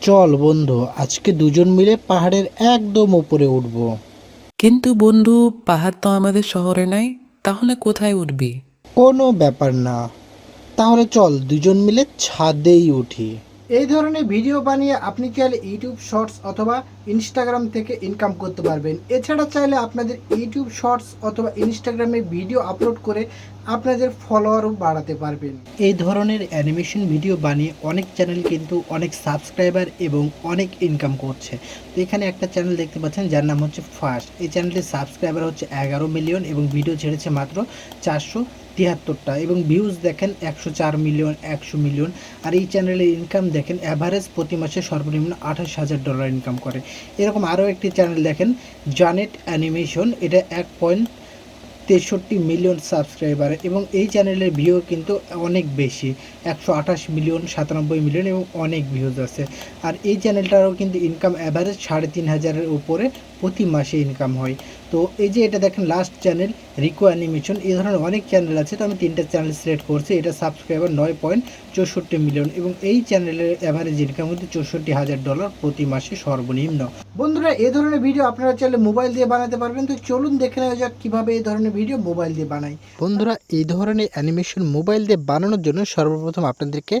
চল বন্ধু আজকে দুজন মিলে পাহাড়ের একদম উপরে উঠব। কিন্তু বন্ধু পাহাড় তো আমাদের শহরে নাই তাহলে কোথায় উঠবি? কোনো ব্যাপার না। তাহলে চল দুজন মিলে ছাদেই উঠি। এই ধরনের ভিডিও বানিয়ে আপনি চাইলে ইউটিউব শর্টস অথবা ইনস্টাগ্রাম থেকে ইনকাম করতে পারবেন। এছাড়া চাইলে আপনাদের ইউটিউব শর্টস অথবা ইনস্টাগ্রামে ভিডিও আপলোড করে আপনাদের ফলোয়ারও বাড়াতে পারবেন। এই ধরনের অ্যানিমেশন ভিডিও বানিয়ে অনেক চ্যানেল কিন্তু অনেক সাবস্ক্রাইবার এবং অনেক ইনকাম করছে। তো এখানে একটা চ্যানেল দেখতে পাচ্ছেন, যার নাম হচ্ছে ফার্স্ট এই চ্যানেলটির সাবস্ক্রাইবার হচ্ছে এগারো মিলিয়ন এবং ভিডিও ছেড়েছে মাত্র চারশো তিয়াত্তরটা এবং ভিউজ দেখেন একশো চার মিলিয়ন একশো মিলিয়ন আর এই চ্যানেলের ইনকাম দেখেন অ্যাভারেজ প্রতি মাসে সর্বনিম্ন আঠাশ হাজার ডলার ইনকাম করে। এরকম আরও একটি চ্যানেল দেখেন জানেট অ্যানিমেশন এটা এক পয়েন্ট তেষট্টি মিলিয়ন সাবস্ক্রাইবার এবং এই চ্যানেলের ভিউ কিন্তু অনেক বেশি, একশো আঠাশ মিলিয়ন সাতানব্বই মিলিয়ন এবং অনেক ভিউজ আছে। আর এই চ্যানেলটারও কিন্তু ইনকাম অ্যাভারেজ সাড়ে তিন হাজারের উপরে প্রতি মাসে ইনকাম হয়। তো এই যে এটা দেখেন লাস্ট চ্যানেল রিকো অ্যানিমেশন এই ধরনের অনেক চ্যানেল আছে। তো আমি তিনটা চ্যানেল সিলেক্ট করছি, এটা সাবস্ক্রাইবার নয় পয়েন্ট চৌষট্টি মিলিয়ন এবং এই চ্যানেলের অ্যাভারেজ ইনকাম হচ্ছে চৌষট্টি হাজার ডলার প্রতি মাসে সর্বনিম্ন। বন্ধুরা, এই ধরনের ভিডিও আপনারা চাইলে মোবাইল দিয়ে বানাতে পারবেন। তো চলুন দেখে নেওয়া যাক কীভাবে এই ধরনের ভিডিও মোবাইল দিয়ে বানাই। বন্ধুরা, এই ধরনের অ্যানিমেশন মোবাইল দিয়ে বানানোর জন্য সর্বপ্রথম আপনাদেরকে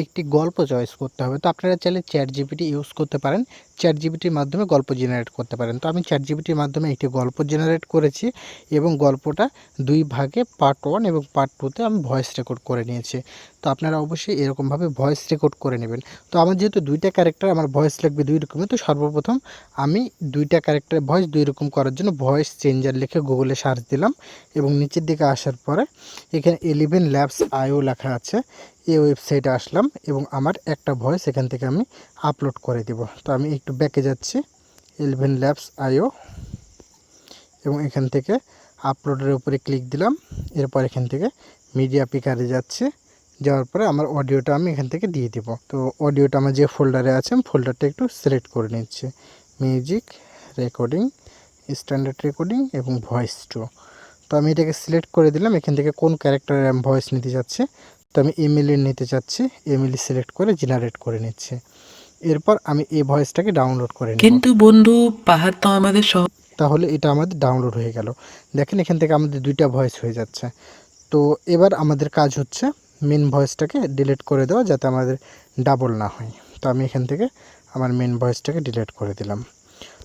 একটি গল্প চয়েস করতে হবে। তো আপনারা চাইলে চ্যাট জিপিটি ইউজ করতে পারেন। চ্যাট জিপিটির মাধ্যমে গল্প জেনারেট করতে পারেন। তো আমি চ্যাট জিপিটির মাধ্যমে একটি গল্প জেনারেট করেছি এবং গল্পটা দুই ভাগে পার্ট ওয়ান এবং পার্ট টুতে আমি ভয়েস রেকর্ড করে নিয়েছি। তো আপনারা অবশ্যই এরকমভাবে ভয়েস রেকর্ড করে নেবেন। তো আমার যেহেতু দুইটা ক্যারেক্টার আমার ভয়েস লাগবে দুই রকমের, তো সর্বপ্রথম আমি দুইটা ক্যারেক্টার ভয়েস দুই রকম করার জন্য ভয়েস চেঞ্জার লিখে গুগলে সার্চ দিলাম এবং নিচের দিকে আসার পরে এখানে এলিভেন ল্যাবস আইও লেখা আছে। এই ওয়েবসাইটে আসলাম এবং আমার একটা ভয়েস এখান থেকে আমি আপলোড করে দেব। তো আমি একটু ব্যাকে যাচ্ছি এলিভেন ল্যাবস আইও এবং এখান থেকে আপলোডের উপরে ক্লিক দিলাম, এরপর এখান থেকে মিডিয়া পিকারে যাচ্ছে, যাওয়ার পরে আমার অডিওটা আমি এখান থেকে দিয়ে দিব। তো অডিওটা আমার যে ফোল্ডারে আছে, আমি ফোল্ডারটা একটু সিলেক্ট করে নিচ্ছি। মিউজিক রেকর্ডিং স্ট্যান্ডার্ড রেকর্ডিং এবং ভয়েস টু তো আমি এটাকে সিলেক্ট করে দিলাম, এখান থেকে কোন ক্যারেক্টারের আমি ভয়েস নিতে যাচ্ছি তো আমি এমএলএ নিতে চাচ্ছি এমএলএ সিলেক্ট করে জেনারেট করে নিচ্ছি। এরপর আমি এই ভয়েসটাকে ডাউনলোড করে নিব। কিন্তু বন্ধু পাহাড় তো আমাদের শহর। তাহলে এটা আমাদের ডাউনলোড হয়ে গেল। দেখেন এখান থেকে আমাদের দুইটা ভয়েস হয়ে যাচ্ছে। তো এবার আমাদের কাজ হচ্ছে মেন ভয়েসটাকে ডিলিট করে দেওয়া যাতে আমাদের ডাবল না হয়। তো আমি এখান থেকে আমার মেন ভয়েসটাকে ডিলিট করে দিলাম।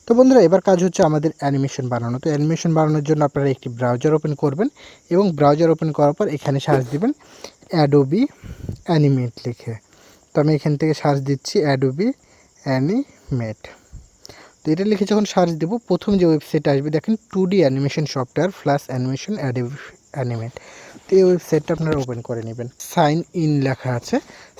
তো বন্ধুরা, এবার কাজ হচ্ছে আমাদের অ্যানিমেশন বানানো। তো অ্যানিমেশন বানানোর জন্য আপনারা একটি ব্রাউজার ওপেন করবেন এবং ব্রাউজার ওপেন করার পর এখানে সার্চ দিবেন অ্যাডোবি অ্যানিমেট লিখে। তো আমি এখান থেকে সার্চ দিচ্ছি অ্যাডোবি অ্যানিমেট তো এটা লিখে যখন সার্চ দেবো, প্রথম যে ওয়েবসাইট আসবে, দেখেন two D animation software plus animation Adobe Animate এই ওয়েবসাইটটা আপনারা ওপেন করে নেবেন। সাইন ইন লেখা আছে।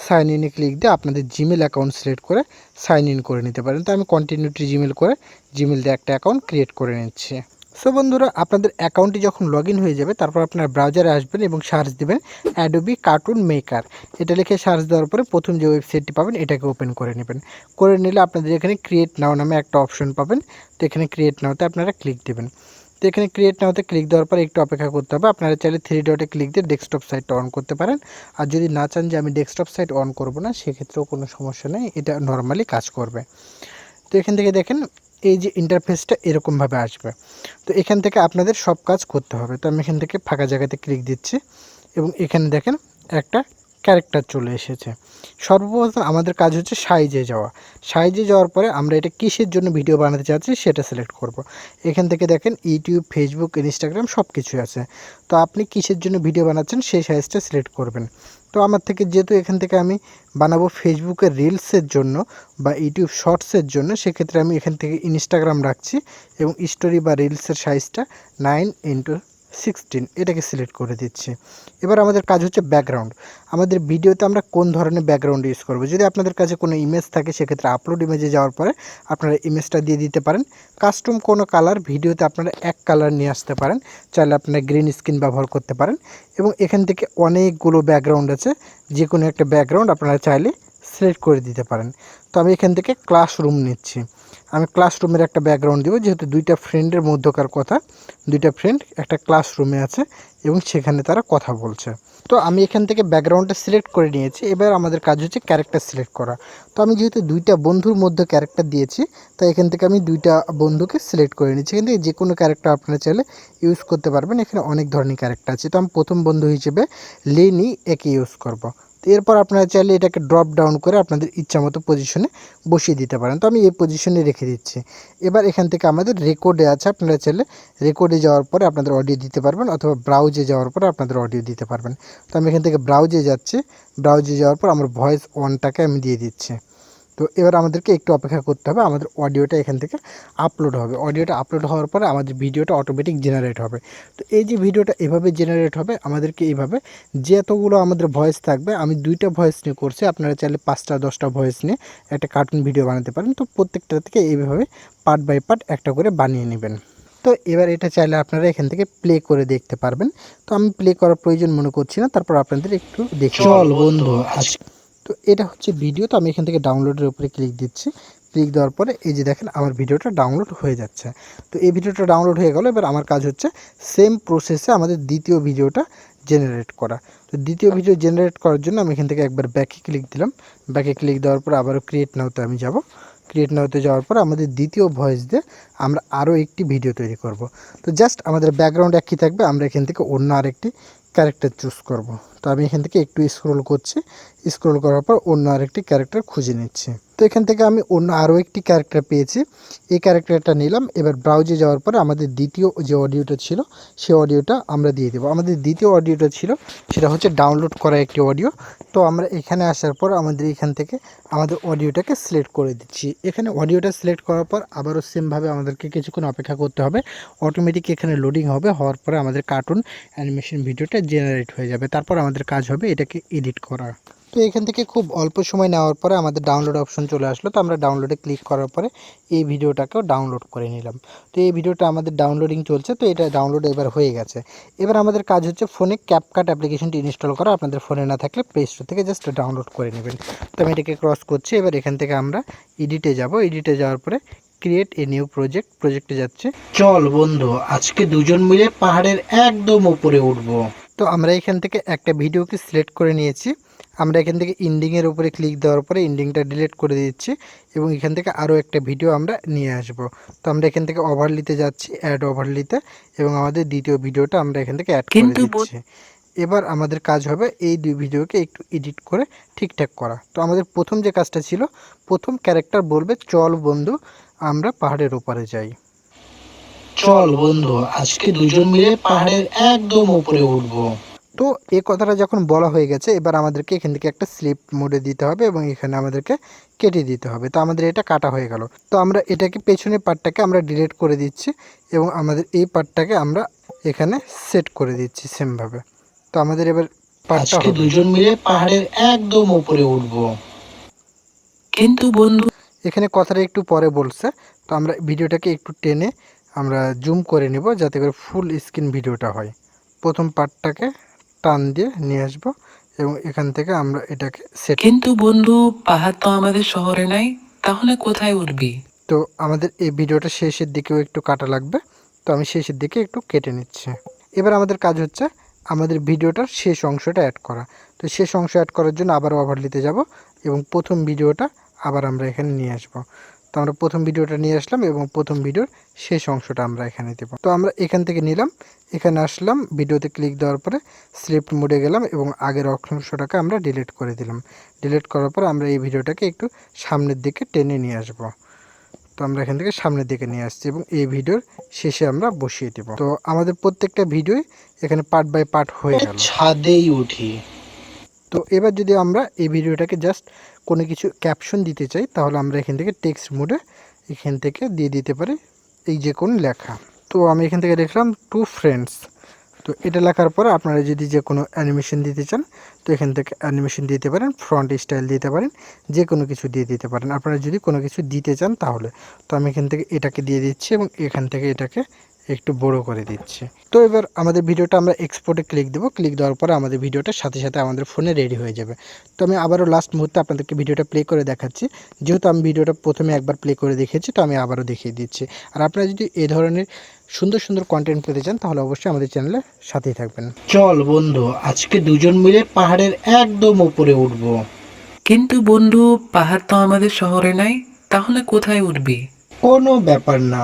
সাইন ইনে ক্লিক দিয়ে আপনাদের জিমেল অ্যাকাউন্ট সিলেক্ট করে সাইন ইন করে নিতে পারেন। তো আমি কন্টিনিউটি জিমেল করে জিমেল দিয়ে একটা অ্যাকাউন্ট ক্রিয়েট করে নিচ্ছি। সো বন্ধুরা, আপনাদের অ্যাকাউন্টটি যখন লগ হয়ে যাবে, তারপর আপনার ব্রাউজারে আসবেন এবং সার্চ দেবেন অ্যাডোবি কার্টুন মেকার এটা লিখে সার্চ দেওয়ার পরে প্রথম যে ওয়েবসাইটটি পাবেন, এটাকে ওপেন করে নেবেন। করে নিলে আপনাদের এখানে ক্রিয়েট নাও নামে একটা অপশন পাবেন। তো এখানে ক্রিয়েট নাওতে আপনারা ক্লিক দেবেন। তো এখানে ক্রিয়েট নাওতে ক্লিক দেওয়ার পর একটু অপেক্ষা করতে হবে। আপনারা চাইলে থ্রি ডটে ক্লিক দিয়ে ডেস্কটপ সাইটটা অন করতে পারেন। আর যদি না চান যে আমি ডেস্কটপ সাইট অন করব না, সেক্ষেত্রেও কোনো সমস্যা নেই, এটা নর্মালি কাজ করবে। তো এখান থেকে দেখেন, এই যে ইন্টারফেসটা এরকমভাবে আসবে। তো এখান থেকে আপনাদের সব কাজ করতে হবে। তো আমি এখান থেকে ফাঁকা জায়গাতে ক্লিক দিচ্ছি এবং এখানে দেখেন একটা ক্যারেক্টার চলে এসেছে। সর্বপ্রথম আমাদের কাজ হচ্ছে সাইজে যাওয়া। সাইজে যাওয়ার পরে আমরা এটা কিসের জন্য ভিডিও বানাতে চাচ্ছি সেটা সিলেক্ট করব। এখান থেকে দেখেন ইউটিউব ফেসবুক ইনস্টাগ্রাম সব কিছুই আছে। তো আপনি কিসের জন্য ভিডিও বানাচ্ছেন সেই সাইজটা সিলেক্ট করবেন। তো আমার থেকে যেহেতু এখান থেকে আমি বানাবো ফেসবুকের রিলসের জন্য বা ইউটিউব শর্টসের জন্য, সেক্ষেত্রে আমি এখান থেকে ইনস্টাগ্রাম রাখছি এবং স্টোরি বা রিলসের সাইজটা নাইন ইন্টু সিক্সটিন এটাকে সিলেক্ট করে দিচ্ছি। এবার আমাদের কাজ হচ্ছে ব্যাকগ্রাউন্ড আমাদের ভিডিওতে আমরা কোন ধরনের ব্যাকগ্রাউন্ড ইউজ করব? যদি আপনাদের কাছে কোনো ইমেজ থাকে, সেক্ষেত্রে আপলোড ইমেজে যাওয়ার পরে আপনারা ইমেজটা দিয়ে দিতে পারেন। কাস্টম কোনো কালার ভিডিওতে আপনারা এক কালার নিয়ে আসতে পারেন। চাইলে আপনারা গ্রিন স্ক্রিন ব্যবহার করতে পারেন। এবং এখান থেকে অনেকগুলো ব্যাকগ্রাউন্ড আছে। যে কোনো একটা ব্যাকগ্রাউন্ড আপনারা চাইলে সিলেক্ট করে দিতে পারেন। তো আমি এখান থেকে ক্লাসরুম নিচ্ছি। আমি ক্লাসরুমের একটা ব্যাকগ্রাউন্ড দেবো, যেহেতু দুইটা ফ্রেন্ডের মধ্যকার কথা, দুইটা ফ্রেন্ড একটা ক্লাসরুমে আছে এবং সেখানে তারা কথা বলছে। তো আমি এখান থেকে ব্যাকগ্রাউন্ডটা সিলেক্ট করে নিয়েছি। এবার আমাদের কাজ হচ্ছে ক্যারেক্টার সিলেক্ট করা। তো আমি যেহেতু দুইটা বন্ধুর মধ্যে ক্যারেক্টার দিয়েছি, তাই এখান থেকে আমি দুইটা বন্ধুকে সিলেক্ট করে নিচ্ছি। এখান থেকে যে কোনো ক্যারেক্টার আপনারা চাইলে ইউজ করতে পারবেন। এখানে অনেক ধরনের ক্যারেক্টার আছে। তো আমি প্রথম বন্ধু হিসেবে লেনি একে ইউজ করব। তো এরপর আপনারা চাইলে এটাকে ড্রপ ডাউন করে আপনাদের ইচ্ছা মতো পজিশনে বসিয়ে দিতে পারেন। তো আমি এই পজিশনে রেখে দিচ্ছি। এবার এখান থেকে আমাদের রেকর্ডে আছে, আপনারা চাইলে রেকর্ডে যাওয়ার পরে আপনাদের অডিও দিতে পারবেন অথবা ব্রাউজে যাওয়ার পরে আপনাদের অডিও দিতে পারবেন। তো আমি এখান থেকে ব্রাউজে যাচ্ছি। ব্রাউজে যাওয়ার পর আমার ভয়েস অনটাকে আমি দিয়ে দিচ্ছি। তো এবার আমাদেরকে একটু অপেক্ষা করতে হবে। আমাদের অডিওটা এখান থেকে আপলোড হবে। অডিওটা আপলোড হওয়ার পরে আমাদের ভিডিওটা অটোমেটিক জেনারেট হবে। তো এই যে ভিডিওটা এভাবে জেনারেট হবে আমাদেরকে এইভাবে যে এতগুলো আমাদের ভয়েস থাকবে আমি দুইটা ভয়েস নিয়ে করছি। আপনারা চাইলে পাঁচটা দশটা ভয়েস নিয়ে একটা কার্টুন ভিডিও বানাতে পারেন। তো প্রত্যেকটা থেকে এইভাবে পার্ট বাই পার্ট একটা করে বানিয়ে নেবেন। তো এবার এটা চাইলে আপনারা এখান থেকে প্লে করে দেখতে পারবেন। তো আমি প্লে করার প্রয়োজন মনে করছি না তারপর আপনাদের একটু দেখে চল বন্ধু আজ তো এটা হচ্ছে ভিডিও তো আমি এখান থেকে ডাউনলোডের উপরে ক্লিক দিচ্ছি। ক্লিক দেওয়ার পরে এই যে দেখেন, আমার ভিডিওটা ডাউনলোড হয়ে যাচ্ছে। তো এই ভিডিওটা ডাউনলোড হয়ে গেল, এবার আমার কাজ হচ্ছে সেম প্রসেসে আমাদের দ্বিতীয় ভিডিওটা জেনারেট করা। তো দ্বিতীয় ভিডিও জেনারেট করার জন্য আমি এখান থেকে একবার ব্যাকে ক্লিক দিলাম। ব্যাকে ক্লিক দেওয়ার পর আবারও ক্রিয়েট নাওতে আমি যাব। ক্রিয়েট নাওতে যাওয়ার পর আমাদের দ্বিতীয় ভয়েস দিয়ে আমরা আরও একটি ভিডিও তৈরি করব। তো জাস্ট আমাদের ব্যাকগ্রাউন্ড একই থাকবে, আমরা এখান থেকে অন্য আরেকটি ক্যারেক্টার চুজ করব। তো আমি এখান থেকে একটু স্ক্রোল করছি। স্ক্রোল করার পর অন্য আরেকটি ক্যারেক্টার খুঁজে নিচ্ছি। তো এখান থেকে আমি অন্য আরও একটি ক্যারেক্টার পেয়েছি। এই ক্যারেক্টারটা নিলাম। এবার ব্রাউজে যাওয়ার পরে আমাদের দ্বিতীয় যে অডিওটা ছিল, সেই অডিওটা আমরা দিয়ে দেবো। আমাদের দ্বিতীয় অডিওটা ছিল, সেটা হচ্ছে ডাউনলোড করা একটি অডিও তো আমরা এখানে আসার পর আমাদের এখান থেকে আমাদের অডিওটাকে সিলেক্ট করে দিচ্ছি। এখানে অডিওটা সিলেক্ট করার পর আবারও সেমভাবে আমাদেরকে কিছুক্ষণ অপেক্ষা করতে হবে। অটোমেটিক এখানে লোডিং হবে, হওয়ার পরে আমাদের কার্টুন অ্যানিমেশন ভিডিওটা জেনারেট হয়ে যাবে। তারপর আমাদের কাজ হবে এটাকে এডিট করা। তো এখান থেকে খুব অল্প সময় নেওয়ার পরে আমাদের ডাউনলোড অপশন চলে আসলো। তো আমরা ডাউনলোডে ক্লিক করার পরে এই ভিডিওটাকেও ডাউনলোড করে নিলাম। তো এই ভিডিওটা আমাদের ডাউনলোডিং চলছে তো এটা ডাউনলোড এবার হয়ে গেছে। এবার আমাদের কাজ হচ্ছে ফোনে ক্যাপকাট অ্যাপ্লিকেশনটি ইনস্টল করা। আপনাদের ফোনে না থাকলে প্লে স্টোর থেকে জাস্ট ডাউনলোড করে নেবেন। তো আমি এটাকে ক্রস করছি এবার এখান থেকে আমরা এডিটে যাব। এডিটে যাওয়ার পরে ক্রিয়েট এ নিউ প্রজেক্ট প্রজেক্টে যাচ্ছে। চল বন্ধু আজকে দুজন মিলে পাহাড়ের একদম উপরে উঠবো। তো আমরা এখান থেকে একটা ভিডিওকে সিলেক্ট করে নিয়েছি। আমরা এখান থেকে ইন্ডিংয়ের উপরে ক্লিক দেওয়ার পরে ইন্ডিংটা ডিলিট করে দিচ্ছি এবং এখান থেকে আরও একটা ভিডিও আমরা নিয়ে আসব। তো আমরা এখান থেকে ওভারলিতে যাচ্ছি অ্যাড ওভারলিতে এবং আমাদের দ্বিতীয় ভিডিওটা আমরা এখান থেকে অ্যাড করে দিচ্ছি। এবার আমাদের কাজ হবে এই দুই ভিডিওকে একটু এডিট করে ঠিকঠাক করা। তো আমাদের প্রথম যে কাজটা ছিল প্রথম ক্যারেক্টার বলবে চল বন্ধু আমরা পাহাড়ের ওপারে যাই। চল বন্ধু আজকে দুজন মিলে পাহাড়ের একদম উপরে উঠবো। তো এই কথাটা যখন বলা হয়ে গেছে এবার আমাদেরকে এখান থেকে একটা স্লিপ মোডে দিতে হবে এবং এখানে আমাদেরকে কেটে দিতে হবে। তো আমাদের এটা কাটা হয়ে গেল। তো আমরা এটাকে পেছনের পার্টটাকে আমরা ডিলিট করে দিচ্ছি এবং আমাদের এই পার্টটাকে আমরা এখানে সেট করে দিচ্ছি সেমভাবে। তো আমাদের এবার পার্টটা দুজন মিলে পাহাড়ের একদম উপরে উঠবো। কিন্তু বন্ধু এখানে কথাটা একটু পরে বলছে। তো আমরা ভিডিওটাকে একটু টেনে আমরা জুম করে নেব যাতে করে ফুল স্ক্রিন ভিডিওটা হয়। প্রথম পার্টটাকে টান দিয়ে নিয়ে আসব এবং এখান থেকে আমরা এটাকে সেট কিন্তু বন্ধু পাহাড় তো আমাদের শহরে নাই তাহলে কোথায় উঠবি? তো আমাদের এই ভিডিওটা শেষের দিকেও একটু কাটা লাগবে তো আমি শেষের দিকে একটু কেটে নিচ্ছি। এবার আমাদের কাজ হচ্ছে আমাদের ভিডিওটার শেষ অংশটা অ্যাড করা। তো শেষ অংশ অ্যাড করার জন্য আবার ওভারলিতে যাব এবং প্রথম ভিডিওটা আবার আমরা এখানে নিয়ে আসব। তো আমরা প্রথম ভিডিওটা নিয়ে আসলাম এবং প্রথম ভিডিওর শেষ অংশটা আমরা এখানে দেব। তো আমরা এখান থেকে নিলাম এখানে আসলাম ভিডিওতে ক্লিক দেওয়ার পরে স্লিপ মোডে গেলাম এবং আগের অংশটাকে আমরা ডিলিট করে দিলাম। ডিলিট করার পর আমরা এই ভিডিওটাকে একটু সামনের দিকে টেনে নিয়ে আসব। তো আমরা এখান থেকে সামনের দিকে নিয়ে আসছি এবং এই ভিডিওর শেষে আমরা বসিয়ে দেব। তো আমাদের প্রত্যেকটা ভিডিওই এখানে পার্ট বাই পার্ট হয়ে গেল। ছাদেই উঠি। তো এবার যদি আমরা এই ভিডিওটাকে জাস্ট কোনো কিছু ক্যাপশন দিতে চাই, তাহলে আমরা এখান থেকে টেক্সট মোডে এখান থেকে দিয়ে দিতে পারি এই যে কোন লেখা। তো আমি এখান থেকে লিখলাম টু ফ্রেন্ডস তো এটা লেখার পর আপনারা যদি যে কোনো অ্যানিমেশন দিতে চান, তো এখান থেকে অ্যানিমেশন দিতে পারেন ফ্রন্ট স্টাইল দিতে পারেন, যে কোনো কিছু দিয়ে দিতে পারেন। আপনারা যদি কোনো কিছু দিতে চান তাহলে। তো আমি এখান থেকে এটাকে দিয়ে দিচ্ছি এবং এখান থেকে এটাকে একটু বড় করে দিচ্ছি। তো এবার আমাদের ভিডিওটা আমরা এক্সপোর্টে ক্লিক দেবো। ক্লিক দেওয়ার পরে আমাদের ভিডিওটা সাথে সাথে আমাদের ফোনে রেডি হয়ে যাবে। তো আমি আবারও লাস্ট মুহূর্তে আপনাদেরকে ভিডিওটা প্লে করে দেখাচ্ছি। যেহেতু আমি ভিডিওটা প্রথমে একবার প্লে করে দেখেছি তো আমি আবারও দেখিয়ে দিচ্ছি। আর আপনারা যদি এ ধরনের সুন্দর সুন্দর কন্টেন্ট পেতে চান তাহলে অবশ্যই আমাদের চ্যানেলে সাথেই থাকবেন। চল বন্ধু আজকে দুজন মিলে পাহাড়ের একদম উপরে উঠবো। কিন্তু বন্ধু পাহাড় তো আমাদের শহরে নাই তাহলে কোথায় উঠবি? কোনো ব্যাপার না।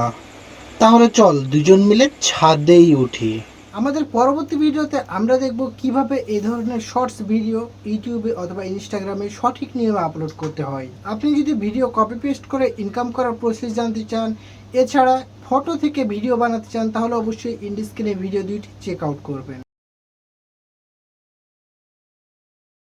তাহলে চল, দুজন মিলে ছাদেই উঠি। আমাদের পরবর্তী ভিডিওতে আমরা দেখব কীভাবে এই ধরনের শর্টস ভিডিও ইউটিউবে অথবা ইনস্টাগ্রামে সঠিক নিয়মে আপলোড করতে হয়। আপনি যদি ভিডিও কপি পেস্ট করে ইনকাম করার প্রসেস জানতে চান, এছাড়া ফটো থেকে ভিডিও বানাতে চান, তাহলে অবশ্যই ইন্ডিস্ক্রিনে ভিডিও দুইটি চেক আউট করবেন।